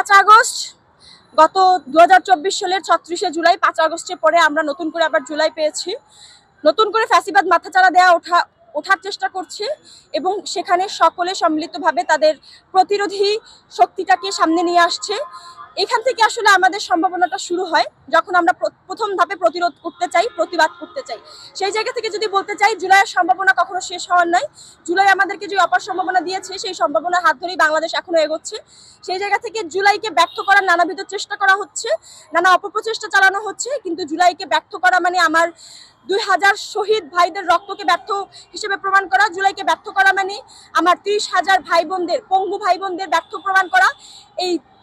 পাঁচ আগস্ট, গত দুহাজার চব্বিশ সালের ছত্রিশে জুলাই, পাঁচ আগস্টের পরে আমরা নতুন করে আবার জুলাই পেয়েছি। নতুন করে ফ্যাসিবাদ মাথাচাড়া দেওয়া ওঠা, ওঠার চেষ্টা করছে এবং সেখানে সকলে সম্মিলিতভাবে তাদের প্রতিরোধী শক্তিটাকে সামনে নিয়ে আসছে। এখান থেকে আসলে আমাদের সম্ভাবনাটা শুরু হয় যখন আমরা প্র- প্রথম ধাপে প্রতিরোধ করতে চাই, প্রতিবাদ করতে চাই। সেই জায়গা থেকে যদি বলতে চাই, জুলাইয়ের সম্ভাবনা কখনো শেষ হওয়ার নয়। জুলাই আমাদেরকে যে অপার সম্ভাবনা দিয়েছে, সেই সম্ভাবনার হাত ধরেই বাংলাদেশ এখনও এগোচ্ছে। সেই জায়গা থেকে জুলাইকে ব্যর্থ করার নানাবিধ চেষ্টা করা হচ্ছে, নানা অপপ্রচেষ্টা চালানো হচ্ছে, কিন্তু জুলাইকে ব্যর্থ করা মানে আমার দুই হাজার শহীদ ভাইদের রক্তকে ব্যর্থ হিসেবে প্রমাণ করা, জুলাইকে ব্যর্থ করা মানে আমার ত্রিশ হাজার ভাই বোনদের পঙ্গু ভাই বোনদের ব্যর্থ প্রমাণ করা।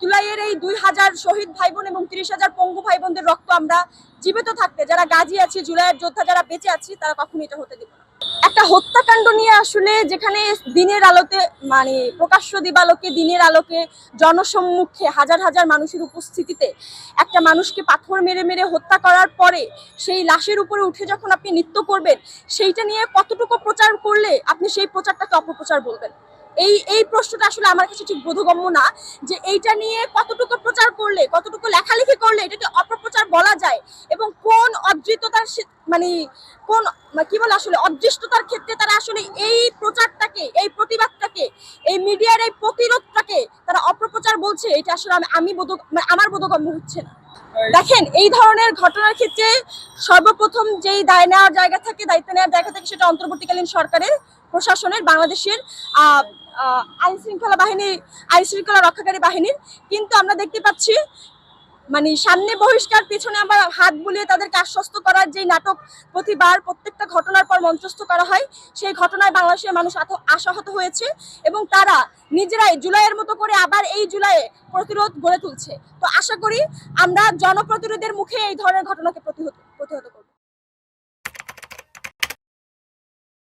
জুলাইয়ের এই দুই হাজার শহীদ ভাই বোন এবং তিরিশ হাজার পঙ্গু ভাই বোনদের রক্ত আমরা জীবিত থাকতে, যারা গাজী আছি, জুলাইয়ের যোদ্ধা যারা বেঁচে আছি, তারা কখনো এটা হতে দেব একটা হত্যাকাণ্ড নিয়ে আসলে যেখানে দিনের আলোতে মানে প্রকাশ্য দিবালোকে, দিনের আলোকে জনসম্মুখে হাজার হাজার মানুষের উপস্থিতিতে একটা মানুষকে পাথর মেরে মেরে হত্যা করার পরে সেই লাশের উপরে উঠে যখন আপনি নৃত্য করবেন, সেইটা নিয়ে কতটুকু প্রচার করলে আপনি সেই প্রচারটাকে অপপ্রচার বলবেন? এই এই প্রশ্নটা আসলে আমার কাছে ঠিক বোধগম্য না যে এইটা নিয়ে কতটুকু প্রচার করলে, কতটুকু লেখালেখি করলে এটাকে অপপ্রচার বলা যায় এবং কোন অদৃষ্টতার মানে কোন, কি বলে আসলে, অদৃষ্টতার ক্ষেত্রে তারা আসলে এই প্রচারটাকে, এই প্রতিবাদটাকে এই মিডিয়ার এই প্রতিরোধটাকে তারা অপপ্রচার বলছে, এটা আসলে আমি আমি বোধ মানে আমার বোধগম্য হচ্ছে না। দেখেন, এই ধরনের ঘটনার ক্ষেত্রে সর্বপ্রথম যেই দায় নেওয়ার জায়গা থাকে, দায়িত্ব নেওয়ার জায়গা থাকে, সেটা অন্তর্বর্তীকালীন সরকারের, প্রশাসনের, বাংলাদেশের আইন শৃঙ্খলা বাহিনী আইন শৃঙ্খলা রক্ষাকারী বাহিনীর। কিন্তু আমরা দেখতে পাচ্ছি মানে সামনে বহিষ্কার, পিছনে আবার হাত বুলিয়ে তাদেরকে আশ্বস্ত করার যে নাটক প্রতিবার প্রত্যেকটা ঘটনার পর মঞ্চস্থ করা হয়, সেই ঘটনায় বাংলাদেশের মানুষ আশাহত হয়েছে এবং তারা নিজেরাই জুলাইয়ের মতো করে আবার এই জুলাইয়ে প্রতিরোধ গড়ে তুলছে। তো আশা করি আমরা জনপ্রতিরোধের মুখে এই ধরনের ঘটনাকে প্রতিহত